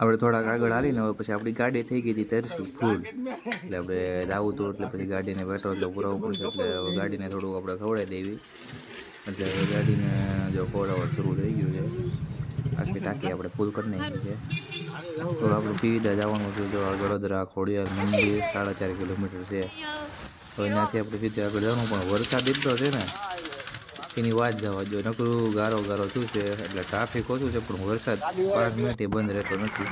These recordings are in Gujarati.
આપણે થોડાક આગળ હાલીને હવે પછી આપણી ગાડી થઈ ગઈ હતી તરશું ફૂલ. એટલે આપણે જાવું હતું એટલે પછી ગાડીને પેટ્રોલ તો પુરાવવું પડશે એટલે ગાડીને થોડુંક આપણે ખવડાવી દેવી. એટલે હવે ગાડીને જો ખવડાવવાનું શરૂ થઈ ગયું છે. આખી ટાંકી આપણે ફૂલ કરી નાખી છે. તો આપણે પીવીદા જવાનું છે જો આ ગળોદરા ખોડિયાર, મંદિર, સાડા ચાર કિલોમીટર છે. તો ત્યાંથી આપણે સીધે આગળ જવાનું, પણ વરસાદ એટલો છે ને એની વાત જવા જો નકરું ગારો ગારો શું છે? એટલે ટ્રાફિક ઓછું છે, પણ વરસાદ પાંચ મિનિટે બંધ રહેતો નથી.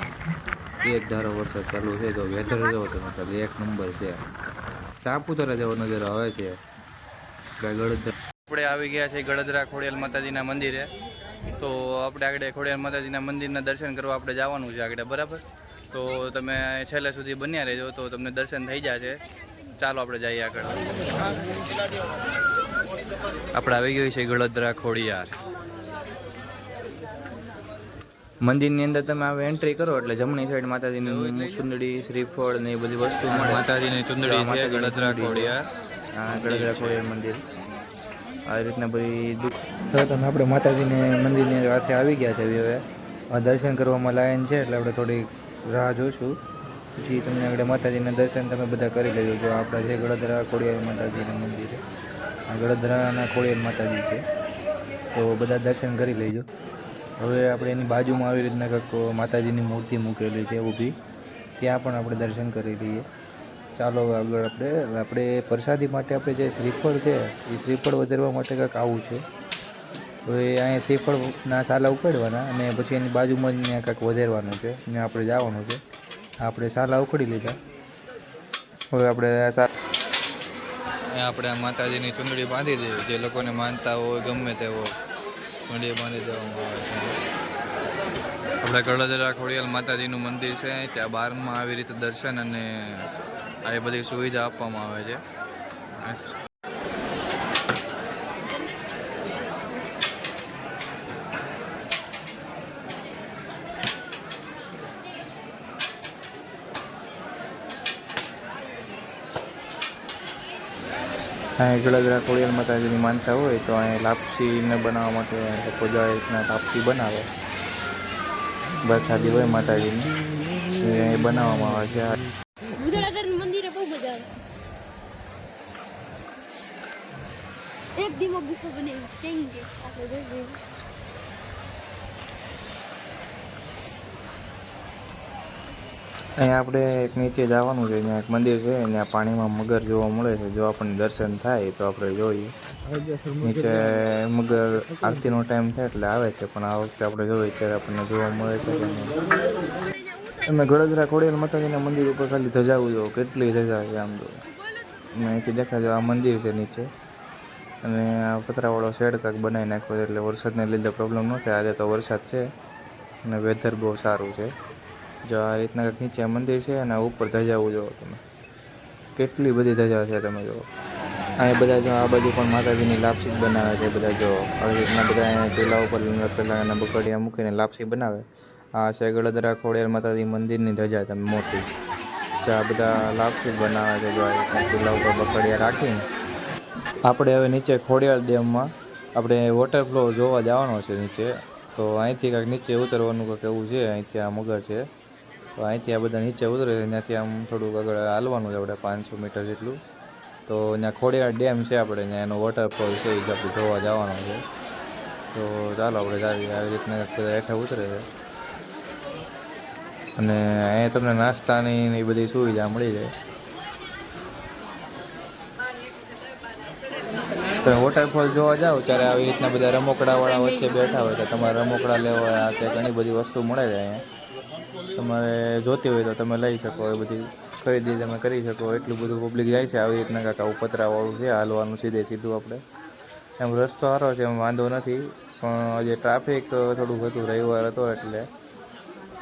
એક ધારો વરસાદ ચાલુ છે તો વેધર જવો તો મતલબ એક નંબર છે. સાપુતારા જેવો નજર આવે છે. ગળોદરા આપણે આવી ગયા છે ગળદરા ખોડિયાલ માતાજીના મંદિરે. તો આપણે આગળ ખોડિયાલ માતાજીના મંદિરના દર્શન કરવા આપણે જવાનું છે આગળ, બરાબર? તો તમે છેલ્લે સુધી બન્યા રહેજો તો તમને દર્શન થઈ જશે. ચાલો આપણે જઈએ આગળ. આપણે આવી ગયું છે ગળદરા ખોડિયાર. મંદિરની અંદર તમે આવે એન્ટ્રી કરો એટલે જમણી સાઈડ માતાજીની ચુંદડી શ્રીફળ ને એ બધી વસ્તુ મળે. માતાજીની ચુંદડી છે ગળદરા ખોડિયાર. હા ગળદરા ખોડિયાર મંદિર. આવી રીતના બધી દુઃખ તો તમે આપણે માતાજીને મંદિરની પાસે આવી ગયા છે હવે. આ દર્શન કરવામાં લાયન છે એટલે આપણે થોડી રાહ જોઈશું પછી તમને આગળ માતાજીના દર્શન તમે બધા કરી લેજો જો આપણા જે ગળદરા ખોડિયાર માતાજીનું મંદિર ગળદરાના ખોડિયાર માતાજી છે. તો બધા દર્શન કરી લેજો. હવે આપણે એની બાજુમાં આવી રીતના કંઈક માતાજીની મૂર્તિ મૂકેલી છે ઊભી. ત્યાં પણ આપણે દર્શન કરી લઈએ. ચાલો આગળ આપણે આપણે પ્રસાદી માટે આપણે જે શ્રીફળ છે, એ શ્રીફળ વધારવા માટે કંઈક આવું છે. હવે અહીંયા શ્રીફળના સાલા ઉકાડવાના અને પછી એની બાજુમાં જ કંઈક વધારવાનું છે. ત્યાં આપણે જવાનું છે. આપણે સાલા ઉખડી લીધા. હવે આપણે આ આપણે આ માતાજીની ચુંદડી બાંધી દઈએ. જે લોકોને માનતા હોય, ગમે તે હોય બાંધી દેવામાં આવે છે. આપણે કડોદરા ખોડિયાલ માતાજીનું મંદિર છે. ત્યાં બારમાં આવી રીતે દર્શન અને આવી બધી સુવિધા આપવામાં આવે છે. અહીંયા ગળદરા ખોડિયાર માતાજીની માનતા હોય તો અહીંયા લાપસીને બનાવવા માટે લોકો જાય રીતના લાપસી બનાવે. વરસાદી હોય માતાજીની, એ બનાવવામાં આવે છે. એક દીમાં ગુફો બને કેમ કે આપણે જોઈએ. અહીંયા આપણે એક નીચે જવાનું છે, ત્યાં એક મંદિર છે, ત્યાં પાણીમાં મગર જોવા મળે છે. જો આપણને દર્શન થાય તો આપણે જોઈએ. નીચે મગર આરતીનો ટાઈમ થાય એટલે આવે છે, પણ આ વખતે આપણે જોઈએ ત્યારે આપણને જોવા મળે છે અમે ગળદરા ખોડિયાર માતાજીના મંદિર ઉપર ખાલી ધજાવું જો કેટલી ધજા છે આમ તો. અહીંથી દેખાજો આ મંદિર છે નીચે. અને આ પતરાવાળો શેડ કાંક બનાવી નાખ્યો છે એટલે વરસાદને લીધે પ્રોબ્લેમ ન થાય. આજે તો વરસાદ છે અને વેધર બહુ સારું છે. જો આ રીતના કંઈક નીચે મંદિર છે અને ઉપર ધજા જુઓ તમે. કેટલી બધી ધજા છે તમે જુઓ. અહીંયા બધા જો આ બાજુ પણ માતાજીની લાપસી બનાવે છે બધા જો. આવી રીતના બધા ચૂલા ઉપર પહેલાં એના બકડિયા મૂકીને લાપસી બનાવે. આ છે ગળદરા ખોડિયાર માતાજી મંદિરની ધજા તમે મોટી. તો આ બધા લાપસી બનાવે છે જો આ ચૂલા ઉપર બકડિયા રાખીને. આપણે હવે નીચે ખોડિયાર ડેમમાં આપણે વોટરફ્લો જોવા જવાનો છે નીચે. તો અહીંથી કાંઈક નીચે ઉતરવાનું કાંઈક એવું છે, અહીંથી આ મગર છે. તો અહીંથી આ બધા નીચે ઉતરે ત્યાંથી આમ થોડુંક આગળ હાલવાનું છે આપણે, પાંચસો મીટર જેટલું. તો ત્યાં ખોડિયાર ડેમ છે આપણે, ત્યાં એનો વોટરફોલ છે, એ આપણે જોવા જવાનો છે. તો ચાલો આપણે જાવી આવી રીતના બધા હેઠા ઉતરે છે. અને અહીંયા તમને નાસ્તાની એ બધી સુવિધા મળી જાય. તમે વોટરફોલ જોવા જાઓ, ત્યારે આવી રીતના બધા રમકડાવાળા વચ્ચે બેઠા હોય, તો તમારે રમકડા લેવા હોય તે ઘણી બધી વસ્તુ મળે છે અહીંયા. તમારે જોતી હોય તો તમે લઈ શકો, એ બધી ખરીદી તમે કરી શકો. એટલું બધું પબ્લિક જાય છે આવી રીતના કાંક આવું પતરાવાળું છે, હાલવાનું સીધે સીધું આપણે. એમ રસ્તો સારો છે, એમ વાંધો નથી. પણ આજે ટ્રાફિક થોડુંક હતું, રવિવાર હતો એટલે.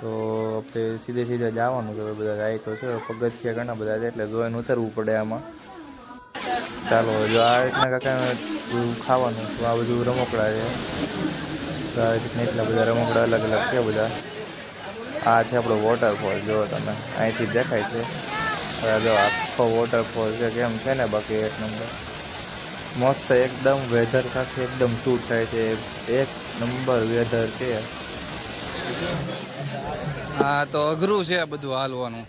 તો આપણે સીધે સીધે જવાનું છે બધા જાય તો છે, પગથિયા ઘણા બધા છે, એટલે જોઈને ઉતરવું પડે આમાં. ચાલો, જો આ રીતના કાકા ખાવાનું તો આ બધું રમકડા છે. આ રીતના એટલા બધા રમકડા અલગ અલગ છે બધા. આ છે આપણો વોટરફોલ જુઓ તમે અહીંથી દેખાય છે. હવે જો આખો વોટરફોલ છે, કેમ છે ને બાકી એક નંબર મસ્ત એકદમ વેધર સાથે એકદમ શૂટ થાય છે. એક નંબર વેધર છે. હા, તો અઘરું છે આ બધું હાલવાનું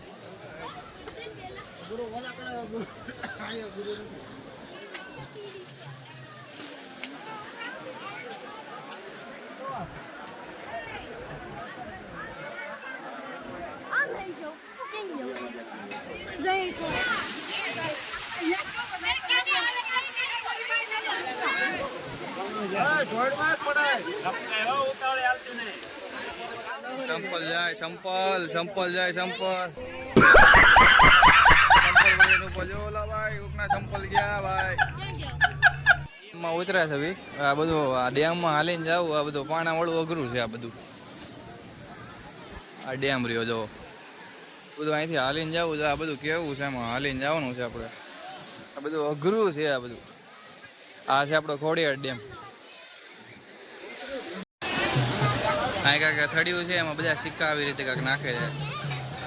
આ લઈ જાઓ કેમ જાઉં જઈ તો સંપલ જાય, સંપલ સંપલ જાય, સંપલ. સંપલ ગયા ભાઈ. માં ઉતર્યા આ બધું, આ ડેમમાં હાલીને જાવું, આ બધું પાણા અઘરું છે આ બધું. આ ડેમ રહ્યો જો બધું અહીંથી હાલીને જવું છે, આ બધું કેવું છે એમાં? હાલીને જવાનું છે આપણે. આ બધું અઘરું છે આ બધું. આ છે આપણો ખોડિયાર ડેમ. અહીં કાંઈક થડિયું છે, એમાં બધા સિક્કા આવી રીતે કાંઈક નાખે છે.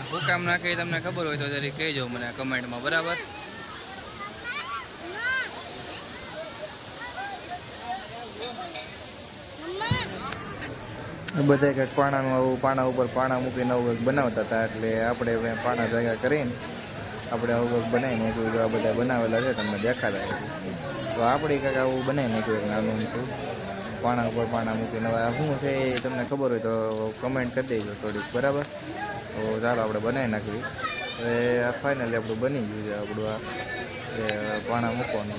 શું કામ નાખે તમને ખબર હોય તો જરી કહેજો મને કમેન્ટમાં, બરાબર? બધા કંઈક પાણાનું આવું, પાણા ઉપર પાણા મૂકીને આવું કંઈક બનાવતા હતા, એટલે આપણે પાણા ભેગા કરીને આપણે આવું કંઈક બનાવી નાખ્યું આ બધા બનાવેલા છે, તમને દેખાતા તો આપણે કંઈક આવું બનાવી નાખ્યું નાનું પાણા ઉપર પાણા મૂકીને. હવે શું છે એ તમને ખબર હોય તો કમેન્ટ કરી દેજો થોડીક બરાબર? તો ચાલો આપણે બનાવી નાખવી હવે આ ફાઇનલી આપણું બની ગયું છે આપણું આ પાણા મૂકવાનું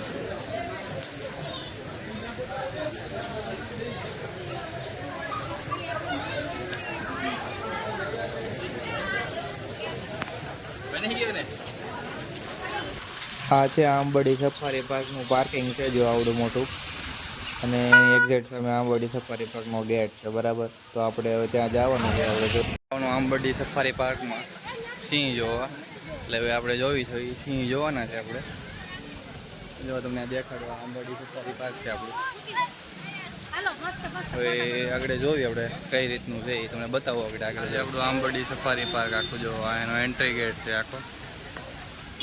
આ છે આંબડી સફારી પાર્કનું પાર્કિંગ છે જો આવડું મોટું. અને એક્ઝેક્ટ સામે આંબરડી સફારી પાર્કનો ગેટ છે બરાબર? તો આપણે હવે ત્યાં જવાનું છે આપણે જવાનું આંબરડી સફારી પાર્કમાં સિંહ જોવા. એટલે હવે આપણે જોવી છે એ સિંહ જોવાના છે આપણે. જો તમને આ દેખાડવા આંબરડી સફારી પાર્ક છે આપણું. હવે આગળ જોઈએ આપણે કઈ રીતનું છે એ તમને બતાવો આપણે આગળ જે આપણું આંબરડી સફારી પાર્ક આખું જો એનો એન્ટ્રી ગેટ છે આખો.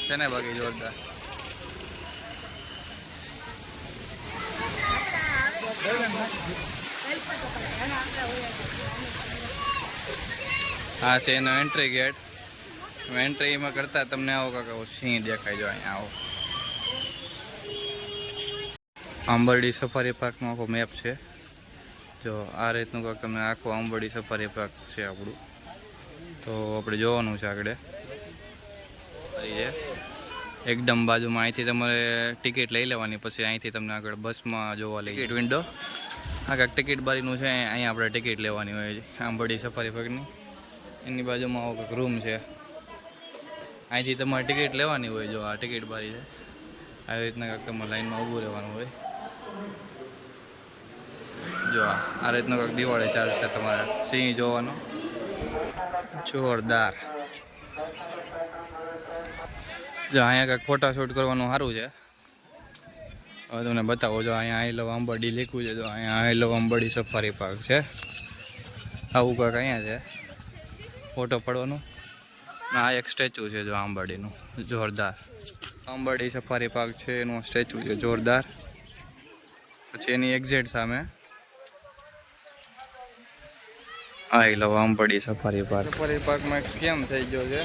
છે ને બાકી જોરદાર. આ છે એનો એન્ટ્રી ગેટ એન્ટ્રીમાં કરતા તમને આવો કાંક સિંહ દેખાય જો અહીંયા આવો. આંબરડી સફારી પાર્કનો આખો મેપ છે. જો આ રીતનું કાંક તમને આખું આંબરડી સફારી પાર્ક છે આપણું. તો આપણે જોવાનું છે આગળ. એકદમ બાજુમાં અહીંથી તમારે ટિકિટ લઈ લેવાની, પછી અહીંથી તમને આગળ બસમાં જોવા લઈ વિન્ડો આ કાંક ટિકિટ બારીનું છે, અહીંયા આપણે ટિકિટ લેવાની હોય છે આંબડી સફારી પાર્કની એની બાજુમાં આવો કંઈક રૂમ છે. અહીંથી તમારે ટિકિટ લેવાની હોય, જો આ ટિકિટ બારી છે. આવી રીતના કાંક તમારે લાઈનમાં ઊભું રહેવાનું હોય. જો આ રીતનો કાંઈક દિવાળી છે તમારે. સિંહ જોવાનો. જોરદાર. જો અહીંયા કાંક ફોટા શૂટ કરવાનું સારું છે. હવે તમને બતાવો, જો અહીંયા આઈ લવ આંબડી લીખવું છે તો અહીંયા I love Ambardi safari park છે. આવું કાંક અહીંયા છે. ફોટો પડવાનું. આ એક સ્ટેચ્યુ છે જો આંબડીનું, જોરદાર. અંબાડી સફારી પાર્ક છે, એનું સ્ટેચ્યુ છે, જોરદાર. પછી એની એક્ઝેટ સામે I love Ambardi safari park safari પાર્કમાં એક સ્કેમ થઈ ગયો છે.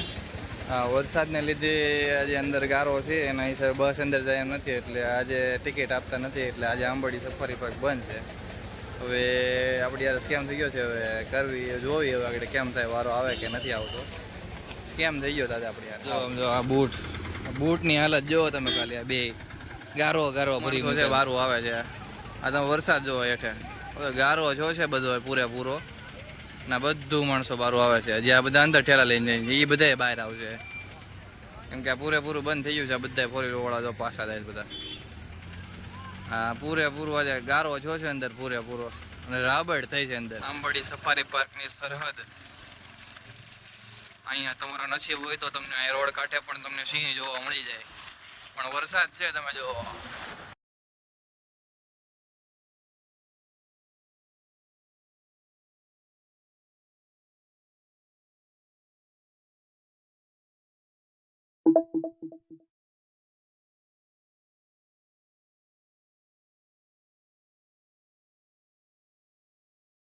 વરસાદને લીધે આજે અંદર ગારો છે એના હિસાબે બસ અંદર જાય એમ નથી એટલે આજે ટિકિટ આપતા નથી એટલે આજે આંબરડી સફારી પાર્ક બંધ છે. હવે આપણી યાર સ્કેમ થઈ ગયો છે હવે કરવી જોવી હવે આગળ કેમ થાય વારો આવે કે નથી આવતો. સ્કેમ થઈ ગયો દાદા આપણે યાર. જો જો આ બૂટ બૂટની હાલત જો તમે ખાલી આ બે ગારો ગારો ભરી છે વારું આવે છે. આ તમે વરસાદ જોવો હેઠે. ગારો જો છે બધો પૂરેપૂરો. ના, બધું માણસો બારું આવે છે. હજી આ બધા અંદર ઠેલા લઈને જાય એ બધા બહાર આવશે. કેમ કે આ પૂરેપૂરું બંધ થઈ ગયું છે. બધા ફોર વાળા જો પાછા જાય બધા. હા પૂરેપૂરું આજે ગારો જો છે અંદર, પૂરેપૂરો. અને રાબડ થઈ છે અંદર. આંબડી સફારી પાર્કની સરહદ. અહીંયા તમારો નસીબ હોય તો તમને અહીંયા રોડ કાંઠે પણ તમને સિંહ જોવા મળી જાય. પણ વરસાદ છે, તમે જો